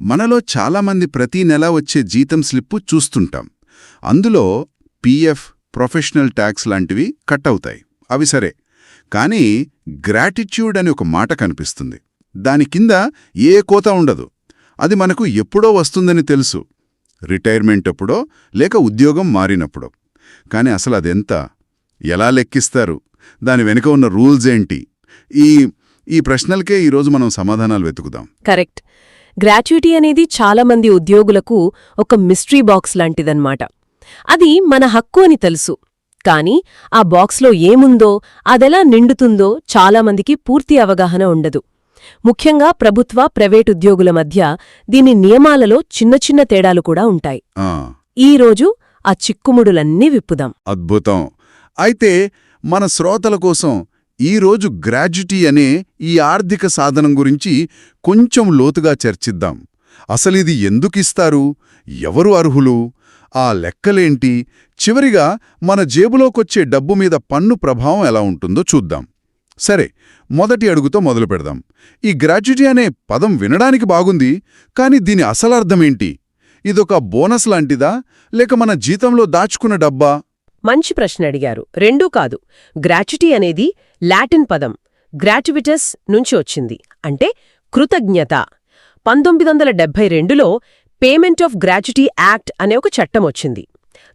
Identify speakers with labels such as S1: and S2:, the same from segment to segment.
S1: మనలో చాలామంది ప్రతి నెల వచ్చే జీతం స్లిప్పు చూస్తుంటాం. అందులో పీఎఫ్ ప్రొఫెషనల్ ట్యాక్స్ లాంటివి కట్ అవుతాయి. అవి సరే. కానీ గ్రాటిట్యూడ్ అని ఒక మాట కనిపిస్తుంది. దాని కింద ఏ కోత ఉండదు. అది మనకు ఎప్పుడో వస్తుందని తెలుసు. రిటైర్మెంట్ అప్పుడో లేక ఉద్యోగం మారినప్పుడో. కానీ అసలు అదెంత? ఎలా లెక్కిస్తారు? దాని వెనుక ఉన్న రూల్స్ ఏంటి? ఈ ఈ ప్రశ్నలకే ఈరోజు మనం సమాధానాలు వెతుకుదాం.
S2: కరెక్ట్. గ్రాట్యుటీ అనేది చాలా మంది ఉద్యోగులకు ఒక మిస్టరీ బాక్స్ లాంటిదన్నమాట. అది మన హక్కు అని తెలుసు. కానీ ఆ బాక్స్లో ఏముందో అదెలా నిండుతుందో చాలామందికి పూర్తి అవగాహన ఉండదు. ముఖ్యంగా ప్రభుత్వ ప్రైవేట్ ఉద్యోగుల మధ్య దీని నియమాలలో చిన్న చిన్న తేడాలు కూడా ఉంటాయి.
S1: ఆ,
S2: ఈ రోజు ఆ చిక్కుముడులన్నీ విప్పుదాం.
S1: అద్భుతం. అయితే మన శ్రోతల కోసం ఈరోజు గ్రాడ్యుటీ అనే ఈ ఆర్థిక సాధనం గురించి కొంచెం లోతుగా చర్చిద్దాం. అసలిది ఎందుకిస్తారు ఎవరు అర్హులు? ఆ లెక్కలేంటి? చివరిగా మన జేబులోకొచ్చే డబ్బు మీద పన్ను ప్రభావం ఎలా ఉంటుందో చూద్దాం. సరే మొదటి అడుగుతో మొదలు పెడదాం. ఈ గ్రాడ్యుటీ అనే పదం వినడానికి బాగుంది కానీ దీని అసలర్థమేంటి ఇదొక బోనస్ లాంటిదా? లేక మన జీతంలో దాచుకున్న డబ్బా?
S2: మంచి ప్రశ్న అడిగారు. రెండూ కాదు. గ్రాట్యుటీ అనేది లాటిన్ పదం. గ్రాట్యువిటస్ నుంచి వచ్చింది. అంటే కృతజ్ఞత. పంతొమ్మిది వందల డెబ్బై రెండులో పేమెంట్ ఆఫ్ గ్రాట్యుటీ యాక్ట్ అనే ఒక చట్టం వచ్చింది.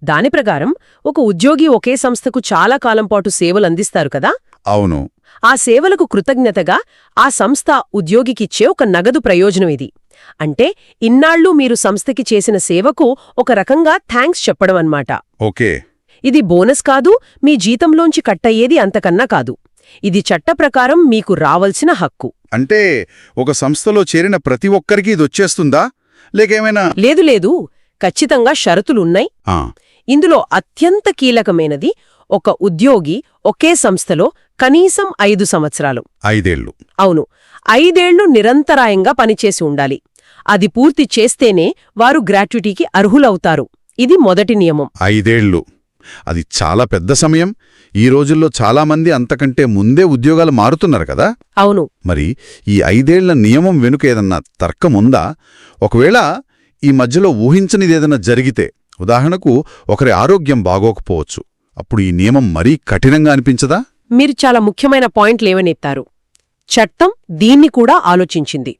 S2: దాని ప్రకారం ఒక ఉద్యోగి ఒకే సంస్థకు చాలా కాలం పాటు సేవలు అందిస్తారు కదా?
S1: అవును.
S2: ఆ సేవలకు కృతజ్ఞతగా ఆ సంస్థ ఉద్యోగికిచ్చే ఒక నగదు ప్రయోజనం ఇది. అంటే ఇన్నాళ్ళు మీరు సంస్థకి చేసిన సేవకు ఒక రకంగా థ్యాంక్స్ చెప్పడం అన్నమాట.
S1: ఓకే.
S2: ఇది బోనస్ కాదు మీ జీతంలోంచి కట్టయ్యేది అంతకన్నా కాదు. ఇది చట్ట ప్రకారం మీకు రావలసిన హక్కు.
S1: అంటే ఒక సంస్థలో చేరిన ప్రతి ఒక్కరికి ఇది వచ్చేస్తుందా? లేకేమైనా
S2: లేదు లేదు. ఖచ్చితంగా షరతులున్నాయి.
S1: ఆ,
S2: ఇందులో అత్యంత కీలకమైనది ఒక ఉద్యోగి ఒకే సంస్థలో కనీసం ఐదు సంవత్సరాలు.
S1: ఐదేళ్ళు
S2: అవును. ఐదేళ్ళు నిరంతరాయంగా పనిచేసి ఉండాలి. అది పూర్తి చేస్తేనే వారు గ్రాట్యుటీకి అర్హులవుతారు. ఇది మొదటి నియమం.
S1: ఐదేళ్ళు అది చాలా పెద్ద సమయం. ఈ రోజుల్లో చాలామంది అంతకంటే ముందే ఉద్యోగాలు మారుతున్నారు కదా?
S2: అవును.
S1: మరి ఈ ఐదేళ్ళ నియమం వెనుక ఏదన్నా తర్కముందా ఒకవేళ ఈ మధ్యలో ఊహించనిదేదన్నా జరిగితే ఉదాహరణకు ఒకరి ఆరోగ్యం బాగోకపోవచ్చు అప్పుడు ఈ నియమం మరీ కఠినంగా అనిపించదా?
S2: మీరు చాలా ముఖ్యమైన పాయింట్ లేవనెత్తారు. చట్టం దీన్ని కూడా ఆలోచించింది.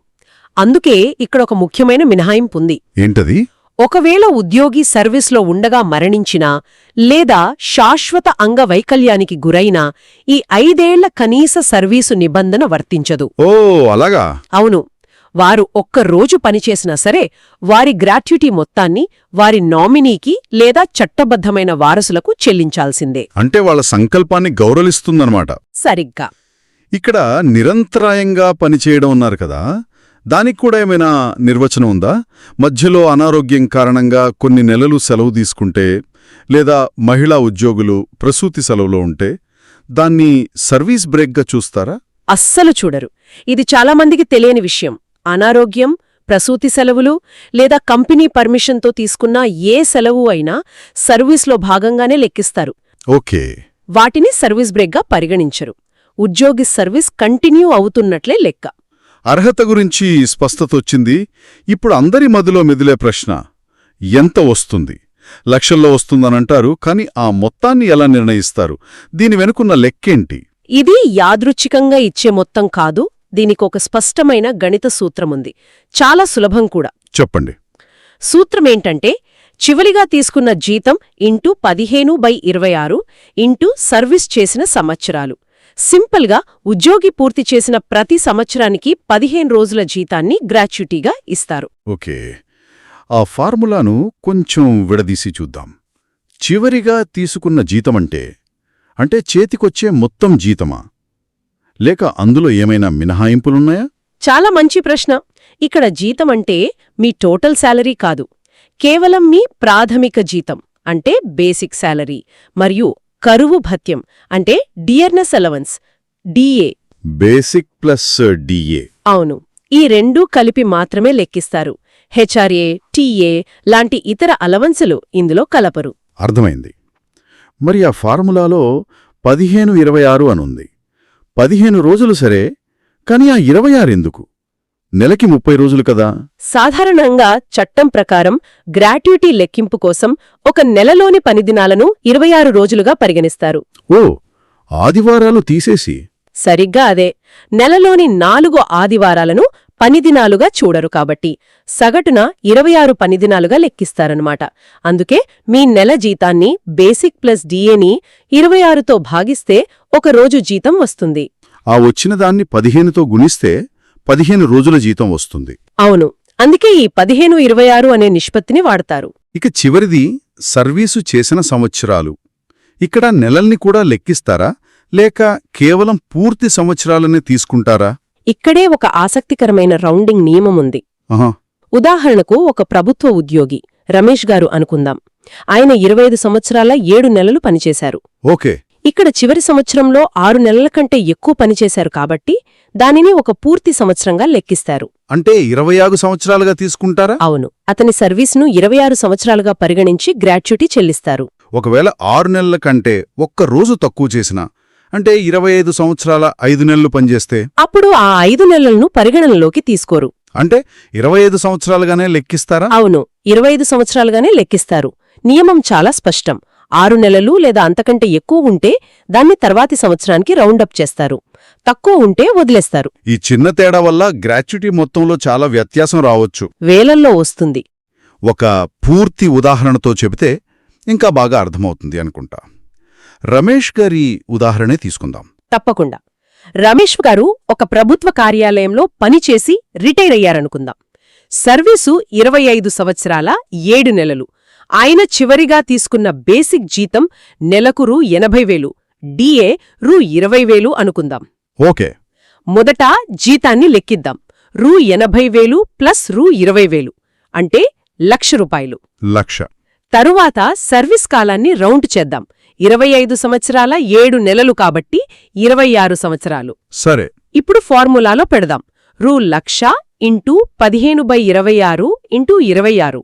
S2: అందుకే ఇక్కడ ఒక ముఖ్యమైన మినహాయింపు ఉంది.
S1: ఏంటది?
S2: ఒకవేళ ఉద్యోగి సర్వీస్లో ఉండగా మరణించినా లేదా శాశ్వత అంగవైకల్యానికి గురైనా ఈ ఐదేళ్ళ కనీస సర్వీసు నిబంధన వర్తించదు.
S1: ఓ అలాగా?
S2: అవును. వారు ఒక్క రోజు పనిచేసినా సరే వారి గ్రాట్యుటీ మొత్తాన్ని వారి నామినీకి లేదా చట్టబద్ధమైన వారసులకు చెల్లించాల్సిందే.
S1: అంటే వాళ్ళ సంకల్పాన్ని గౌరవిస్తుందన్నమాట.
S2: సరిగ్గా.
S1: ఇక్కడ నిరంతరాయంగా పనిచేయడం ఉన్నారు కదా దానికి కూడా ఏమైనా నిర్వచనం ఉందా? మధ్యలో అనారోగ్యం కారణంగా కొన్ని నెలలు సెలవు తీసుకుంటే లేదా మహిళా ఉద్యోగులు ప్రసూతి సెలవులో ఉంటే దాన్ని సర్వీస్ బ్రేక్గా చూస్తారా?
S2: అస్సలు చూడరు. ఇది చాలామందికి తెలియని విషయం. అనారోగ్యం ప్రసూతి సెలవులు లేదా కంపెనీ పర్మిషన్తో తీసుకున్న ఏ సెలవు అయినా సర్వీస్లో భాగంగానే లెక్కిస్తారు.
S1: ఓకే.
S2: వాటిని సర్వీస్ బ్రేక్గా పరిగణించరు. ఉద్యోగి సర్వీస్ కంటిన్యూ అవుతున్నట్లే లెక్క.
S1: అర్హత గురించి స్పష్టత వచ్చింది ఇప్పుడు అందరి మదిలో మెదిలే ప్రశ్న ఎంత వస్తుంది? లక్షల్లో వస్తుందనంటారు కానీ ఆ మొత్తాన్ని ఎలా నిర్ణయిస్తారు? దీని వెనుకున్న లెక్కేంటి?
S2: ఇది యాదృచ్ఛికంగా ఇచ్చే మొత్తం కాదు దీనికొక స్పష్టమైన గణిత సూత్రముంది. చాలా సులభం కూడా.
S1: చెప్పండి.
S2: సూత్రమేంటంటే చివరిగా తీసుకున్న జీతం ఇంటూ పదిహేను బై ఇరవై ఆరు ఇంటూ సర్వీస్ చేసిన సంవత్సరాలు. సింపుల్గా ఉద్యోగి పూర్తి చేసిన ప్రతి సంవత్సరానికి పదిహేను రోజుల జీతాన్ని గ్రాచ్యుటీగా ఇస్తారు.
S1: ఓకే. ఆ ఫార్ములాను కొంచెం విడదీసి చూద్దాం. చివరిగా తీసుకున్న జీతమంటే అంటే చేతికొచ్చే మొత్తం జీతమా? లేక అందులో ఏమైనా మినహాయింపులున్నాయా?
S2: చాలా మంచి ప్రశ్న. ఇక్కడ జీతం అంటే మీ టోటల్ శాలరీ కాదు. కేవలం మీ ప్రాథమిక జీతం అంటే బేసిక్ శాలరీ మరియు కరువు భత్యం అంటే dearness allowance DA
S1: basic plus DA
S2: అవును ఈ రెండూ కలిపి మాత్రమే లెక్కిస్తారు. హెచ్ఆర్ఏ టీఏ లాంటి ఇతర అలవన్సులు ఇందులో కలపరు.
S1: అర్థమైంది. మరి ఆ ఫార్ములాలో పదిహేను ఇరవై ఆరు అనుంది పదిహేను రోజులు సరే కాని ఆ ఇరవై ఆరు ఎందుకు? నెలకి ముప్పై రోజులు కదా.
S2: సాధారణంగా చట్టం ప్రకారం గ్రాట్యుటీ లెక్కింపు కోసం ఒక నెలలోని పనిదినాలను ఇరవై ఆరు రోజులుగా పరిగణిస్తారు.
S1: ఓ ఆదివారాలు తీసేసి.
S2: సరిగ్గా అదే. నెలలోని నాలుగు ఆదివారాలను పనిదినాలుగా చూడరు కాబట్టి సగటున ఇరవై ఆరు పనిదినాలుగా లెక్కిస్తారనమాట అందుకే మీ నెల జీతాన్ని బేసిక్ ప్లస్ డిఏని ఇరవై ఆరుతో భాగిస్తే ఒక రోజు జీతం వస్తుంది.
S1: ఆ వచ్చిన దాన్ని పదిహేనుతో గుణిస్తే పదిహేను రోజుల జీతం వస్తుంది.
S2: అవును. అందుకే ఈ పదిహేను ఇరవై ఆరు అనే నిష్పత్తిని వాడతారు.
S1: ఇక చివరిది సర్వీసు చేసిన సంవత్సరాలు. ఇక్కడ నెలల్ని కూడా లెక్కిస్తారా? లేక కేవలం పూర్తి సంవత్సరాలనే తీసుకుంటారా?
S2: ఇక్కడే ఒక ఆసక్తికరమైన రౌండింగ్ నియమముంది ఉదాహరణకు ఒక ప్రభుత్వ ఉద్యోగి రమేష్ గారు అనుకుందాం. ఆయన ఇరవై ఐదు సంవత్సరాల ఏడు నెలలు పనిచేశారు.
S1: ఓకే.
S2: ఇక్కడ చివరి సంవత్సరంలో ఆరు నెలల కంటే ఎక్కువ పనిచేశారు కాబట్టి దానిని ఒక పూర్తి సంవత్సరంగా లెక్కిస్తారు.
S1: అంటే ఇరవై ఆరు సంవత్సరాలుగా తీసుకుంటారా?
S2: అవును. అతని సర్వీసును ఇరవై ఆరు సంవత్సరాలుగా పరిగణించి గ్రాట్యుటీ చెల్లిస్తారు.
S1: ఒకవేళ ఆరు నెలల కంటే ఒక్క రోజు తక్కువ చేసినా అంటే ఇరవై ఐదు సంవత్సరాల ఐదు నెలలు పనిచేస్తే?
S2: అప్పుడు ఆ ఐదు నెలలను పరిగణనలోకి తీసుకోరు.
S1: అంటే ఇరవై ఐదు సంవత్సరాలుగానే లెక్కిస్తారా?
S2: అవును. ఇరవై ఐదు సంవత్సరాలుగానే లెక్కిస్తారు. నియమం చాలా స్పష్టం. ఆరు నెలలు లేదా అంతకంటే ఎక్కువ ఉంటే దాన్ని తర్వాతి సంవత్సరానికి రౌండప్ చేస్తారు. తక్కువ ఉంటే వదిలేస్తారు.
S1: ఈ చిన్న తేడా వల్ల గ్రాట్యుటీ మొత్తంలో చాలా వ్యత్యాసం రావచ్చు.
S2: వేలల్లో వస్తుంది.
S1: ఒక పూర్తి ఉదాహరణతో చెబితే ఇంకా బాగా అర్థమవుతుంది అనుకుంటా. రమేష్ గారి ఉదాహరణే తీసుకుందాం.
S2: తప్పకుండా. రమేష్ గారు ఒక ప్రభుత్వ కార్యాలయంలో పనిచేసి రిటైర్ అయ్యారనుకుందాం. సర్వీసు ఇరవై ఐదు సంవత్సరాల ఏడు నెలలు. ఆయన చివరిగా తీసుకున్న బేసిక్ జీతం నెలకు రూ ఎనభై వేలు డిఏ రూ ఇరవై వేలు అనుకుందాం.
S1: ఓకే.
S2: మొదట జీతాన్ని లెక్కిద్దాం. రూ ఎనభై వేలు ప్లస్ రూ ఇరవై వేలు అంటే లక్ష రూపాయలు.
S1: లక్ష.
S2: తరువాత సర్వీస్ కాలాన్ని రౌండ్ చేద్దాం. ఇరవై ఐదు సంవత్సరాల ఏడు నెలలు కాబట్టి ఇరవై ఆరు సంవత్సరాలు.
S1: సరే.
S2: ఇప్పుడు ఫార్ములాలో పెడదాం. రూ లక్ష ఇంటూ పదిహేను బై ఇరవై ఆరు ఇంటూ ఇరవై ఆరు.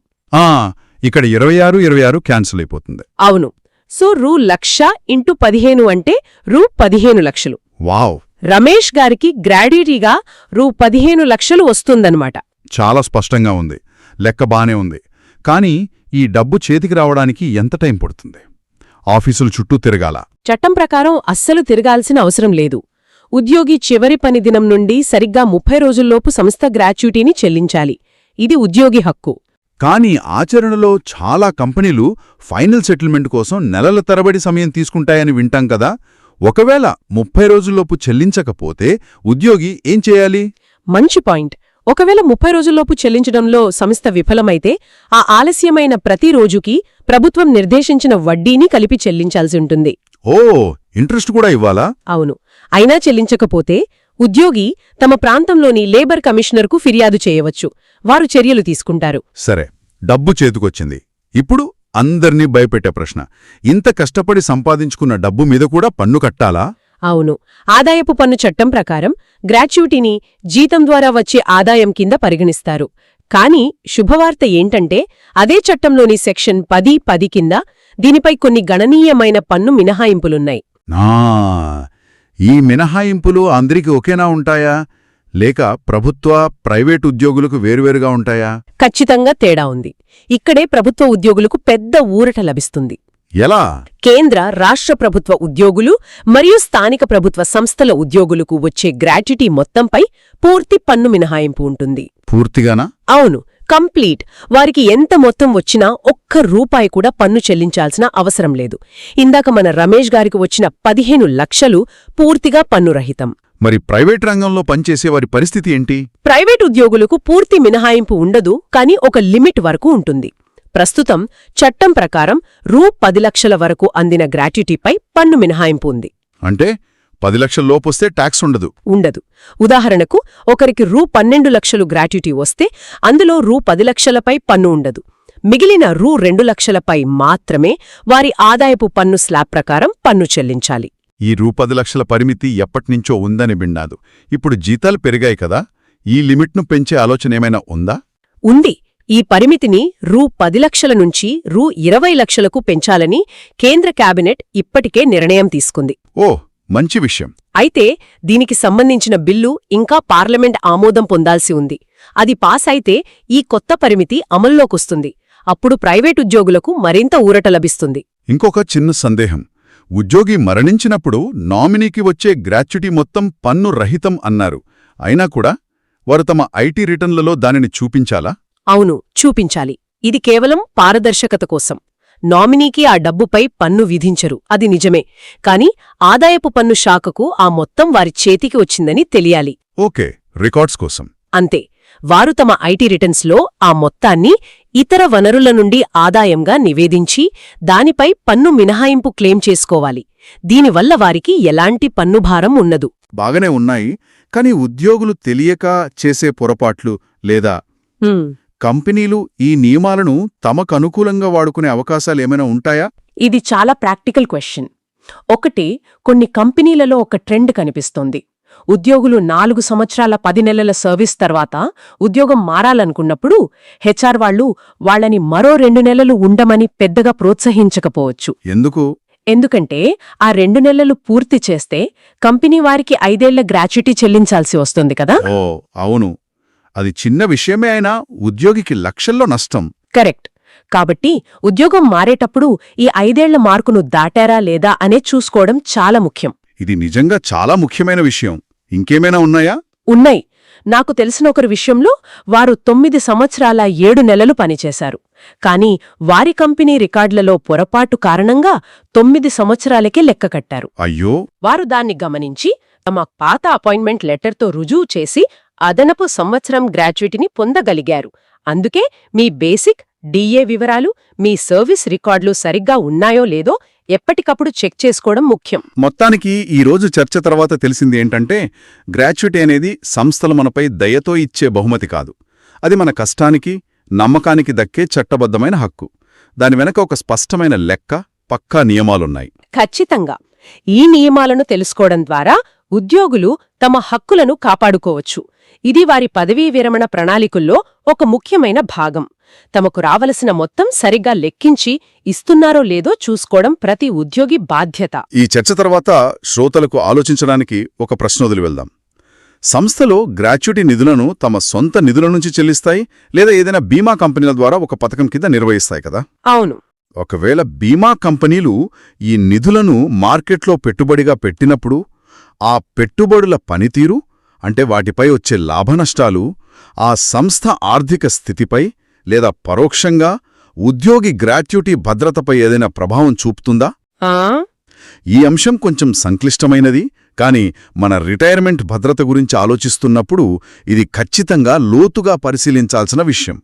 S1: ఇక్కడ ఇరవై ఆరు ఇరవై ఆరు క్యాన్సిల్ అయిపోతుంది.
S2: అవును. సో రూ లక్ష ఇంటూ పదిహేను అంటే రూ పదిహేను లక్షలు.
S1: వావ్.
S2: రమేష్ గారికి గ్రాడ్యుటీగా రూ పదిహేను లక్షలు వస్తుందన్నమాట.
S1: చాలా స్పష్టంగా ఉంది. లెక్క బానే ఉంది. కానీ ఈ డబ్బు చేతికి రావడానికి ఎంత టైం పడుతుంది? ఆఫీసుల చుట్టూ తిరగాల.
S2: చట్టం ప్రకారం అస్సలు తిరగాల్సిన అవసరం లేదు. ఉద్యోగి చివరి పని దినం నుండి సరిగ్గా ముప్పై రోజుల్లోపు సంస్థ గ్రాట్యుటీని చెల్లించాలి. ఇది ఉద్యోగి హక్కు.
S1: కానీ ఆచరణలో చాలా కంపెనీలు ఫైనల్ సెటిల్మెంట్ కోసం నెలల తరబడి సమయం తీసుకుంటాయని వింటాం కదా. ఒకవేళ ముప్పై రోజుల్లోపు చెల్లించకపోతే ఉద్యోగి ఏం చేయాలి?
S2: మంచి పాయింట్. ఒకవేళ ముప్పై రోజుల్లోపు చెల్లించడంలో సంస్థ విఫలమైతే ఆ ఆలస్యమైన ప్రతి రోజుకి ప్రభుత్వం నిర్దేశించిన వడ్డీని కలిపి చెల్లించాల్సి ఉంటుంది.
S1: ఓ ఇంట్రెస్ట్ కూడా ఇవ్వాలా?
S2: అవును. అయినా చెల్లించకపోతే ఉద్యోగి తమ ప్రాంతంలోని లేబర్ కమిషనర్కు ఫిర్యాదు చేయవచ్చు. వారు చర్యలు తీసుకుంటారు.
S1: సరే డబ్బు చేతికొచ్చింది. ఇప్పుడు అందర్నీ భయపెట్టే ప్రశ్న. ఇంత కష్టపడి సంపాదించుకున్న డబ్బు మీద కూడా పన్ను కట్టాలా?
S2: అవును. ఆదాయపు పన్ను చట్టం ప్రకారం గ్రాట్యుటీని జీతం ద్వారా వచ్చే ఆదాయం కింద పరిగణిస్తారు. కానీ శుభవార్త ఏంటంటే అదే చట్టంలోని సెక్షన్ పది పది కింద దీనిపై కొన్ని గణనీయమైన పన్ను మినహాయింపులున్నాయి.
S1: ఈ మినహాయింపులు అందరికి ఒకేనా ఉంటాయా? లేక ప్రభుత్వ ప్రైవేట్ ఉద్యోగులకు వేరువేరుగా ఉంటాయా?
S2: ఖచ్చితంగా తేడా ఉంది. ఇక్కడే ప్రభుత్వ ఉద్యోగులకు పెద్ద ఊరట లభిస్తుంది.
S1: ఎలా?
S2: కేంద్ర రాష్ట్ర ప్రభుత్వ ఉద్యోగులు మరియు స్థానిక ప్రభుత్వ సంస్థల ఉద్యోగులకు వచ్చే గ్రాట్యుటీ మొత్తంపై పూర్తి పన్ను మినహాయింపు ఉంటుంది.
S1: పూర్తిగానా?
S2: అవును. కంప్లీట్. వారికి ఎంత మొత్తం వచ్చినా ఒక్క రూపాయి కూడా పన్ను చెల్లించాల్సిన అవసరం లేదు. ఇందాక మన రమేష్ గారికి వచ్చిన పదిహేను లక్షలు పూర్తిగా పన్నురహితం.
S1: మరి ప్రైవేట్ రంగంలో పనిచేసే వారి పరిస్థితి ఏంటి?
S2: ప్రైవేట్ ఉద్యోగులకు పూర్తి మినహాయింపు ఉండదు కానీ ఒక లిమిట్ వరకు ఉంటుంది. ప్రస్తుతం చట్టం ప్రకారం రూ పది లక్షల వరకు అందిన గ్రాట్యుటీపై పన్ను మినహాయింపు ఉంది.
S1: అంటే పది లక్షల లోపొస్తే ట్యాక్స్ ఉండదు.
S2: ఉండదు. ఉదాహరణకు ఒకరికి రూ పన్నెండు లక్షలు గ్రాట్యుటీ వస్తే అందులో రూ పది లక్షలపై పన్ను ఉండదు. మిగిలిన రూ రెండు లక్షలపై మాత్రమే వారి ఆదాయపు పన్ను స్లాబ్ ప్రకారం పన్ను చెల్లించాలి.
S1: ఈ రూ పది లక్షల పరిమితి ఎప్పటినుంచో ఉందని విన్నాదు ఇప్పుడు జీతాలు పెరిగాయి కదా ఈ లిమిట్ను పెంచే ఆలోచన ఏమైనా ఉందా?
S2: ఉంది. ఈ పరిమితిని రూ పది లక్షల నుంచి రూ ఇరవై లక్షలకు పెంచాలని కేంద్ర కేబినెట్ ఇప్పటికే నిర్ణయం తీసుకుంది.
S1: ఓ మంచి విషయం.
S2: అయితే దీనికి సంబంధించిన బిల్లు ఇంకా పార్లమెంట్ ఆమోదం పొందాల్సి ఉంది. అది పాస్ అయితే ఈ కొత్త పరిమితి అమల్లోకొస్తుంది. అప్పుడు ప్రైవేట్ ఉద్యోగులకు మరింత ఊరట లభిస్తుంది.
S1: ఇంకొక చిన్న సందేహం. ఉద్యోగి మరణించినప్పుడు నామినీకి వచ్చే గ్రాచ్యుటీ మొత్తం పన్ను రహితం అన్నారు. అయినా కూడా వారు తమ ఐటీ రిటర్న్లలో దానిని చూపించాలా?
S2: అవును చూపించాలి. ఇది కేవలం పారదర్శకత కోసం. నామినీకి ఆ డబ్బుపై పన్ను విధించరు. అది నిజమే. కాని ఆదాయపు పన్ను శాఖకు ఆ మొత్తం వారి చేతికి వచ్చిందని తెలియాలి.
S1: ఓకే రికార్డ్స్ కోసం.
S2: అంతే. వారు తమ ఐటీ రిటర్న్స్లో ఆ మొత్తాన్ని ఇతర వనరుల నుండి ఆదాయంగా నివేదించి దానిపై పన్ను మినహాయింపు క్లెయిమ్ చేసుకోవాలి. దీనివల్ల వారికి ఎలాంటి పన్నుభారం ఉండదు
S1: బాగానే ఉన్నాయి కానీ ఉద్యోగులు తెలియక చేసే పొరపాట్లు లేదా. కంపెనీలు ఈ నియమాలను తమకు అనుకూలంగా వాడుకునే అవకాశాలేమైనా ఉంటాయా?
S2: ఇది చాలా ప్రాక్టికల్ క్వశ్చన్. ఒకటి కొన్ని కంపెనీలలో ఒక ట్రెండ్ కనిపిస్తోంది. ఉద్యోగులు నాలుగు సంవత్సరాల పది నెలల సర్వీస్ తర్వాత ఉద్యోగం మారాలనుకున్నప్పుడు హెచ్ఆర్ వాళ్ళు వాళ్ళని మరో రెండు నెలలు ఉండమని పెద్దగా ప్రోత్సహించకపోవచ్చు.
S1: ఎందుకు?
S2: ఎందుకంటే ఆ రెండు నెలలు పూర్తి చేస్తే కంపెనీ వారికి ఐదేళ్ళ గ్రాచ్యుటీ చెల్లించాల్సి వస్తుంది కదా?
S1: అవును. అది చిన్న విషయమే అయినా ఉద్యోగికి లక్షల్లో నష్టం.
S2: కరెక్ట్. కాబట్టి ఉద్యోగం మారేటప్పుడు ఈ ఐదేళ్ళ మార్కును దాటారా లేదా అనే చూసుకోవడం చాలా ముఖ్యం.
S1: ఇది నిజంగా చాలా ముఖ్యమైన విషయం. ఇంకేమైనా ఉన్నాయా?
S2: ఉన్నాయి. నాకు తెలిసిన ఒకరి విషయంలో వారు తొమ్మిది సంవత్సరాల ఏడు నెలలు పనిచేశారు. కాని వారి కంపెనీ రికార్డులలో పొరపాటు కారణంగా తొమ్మిది సంవత్సరాలకే లెక్క కట్టారు.
S1: అయ్యో!
S2: వారు దాన్ని గమనించి తమ పాత అపాయింట్మెంట్ లెటర్తో రుజువు చేసి అదనపు సంవత్సరం గ్రాడ్యుయేటీని పొందగలిగారు. అందుకే మీ బేసిక్ డిఏ వివరాలు మీ సర్వీస్ రికార్డులు సరిగ్గా ఉన్నాయో లేదో ఎప్పటికప్పుడు చెక్ చేసుకోవడం ముఖ్యం.
S1: మొత్తానికి ఈ రోజు చర్చ తర్వాత తెలిసింది ఏంటంటే గ్రాచ్యుటీ అనేది సంస్థలు మనపై దయతో ఇచ్చే బహుమతి కాదు. అది మన కష్టానికి నమ్మకానికి దక్కే చట్టబద్ధమైన హక్కు. దాని వెనక ఒక స్పష్టమైన లెక్క పక్కా నియమాలున్నాయి.
S2: ఖచ్చితంగా. ఈ నియమాలను తెలుసుకోవడం ద్వారా ఉద్యోగులు తమ హక్కులను కాపాడుకోవచ్చు. ఇది వారి పదవీ విరమణ ప్రణాళికల్లో ఒక ముఖ్యమైన భాగం. తమకు రావలసిన మొత్తం సరిగ్గా లెక్కించి ఇస్తున్నారో లేదో చూసుకోవడం ప్రతి ఉద్యోగి బాధ్యత.
S1: ఈ చర్చ తర్వాత శ్రోతలకు ఆలోచించడానికి ఒక ప్రశ్న వదిలి వెళ్దాం. సంస్థలో గ్రాచ్యుటీ నిధులను తమ సొంత నిధుల నుంచి చెల్లిస్తాయి లేదా ఏదైనా బీమా కంపెనీల ద్వారా ఒక పథకం కింద నిర్వహిస్తాయి కదా?
S2: అవును.
S1: ఒకవేళ బీమా కంపెనీలు ఈ నిధులను మార్కెట్లో పెట్టుబడిగా పెట్టినప్పుడు ఆ పెట్టుబడుల పనితీరు అంటే వాటిపై వచ్చే లాభనష్టాలు ఆ సంస్థ ఆర్థిక స్థితిపై లేదా పరోక్షంగా ఉద్యోగి గ్రాట్యుటీ భద్రతపై ఏదైనా ప్రభావం చూపుతుందా? ఈ అంశం కొంచెం సంక్లిష్టమైనది కానీ మన రిటైర్మెంట్ భద్రత గురించి ఆలోచిస్తున్నప్పుడు ఇది ఖచ్చితంగా లోతుగా పరిశీలించాల్సిన విషయం.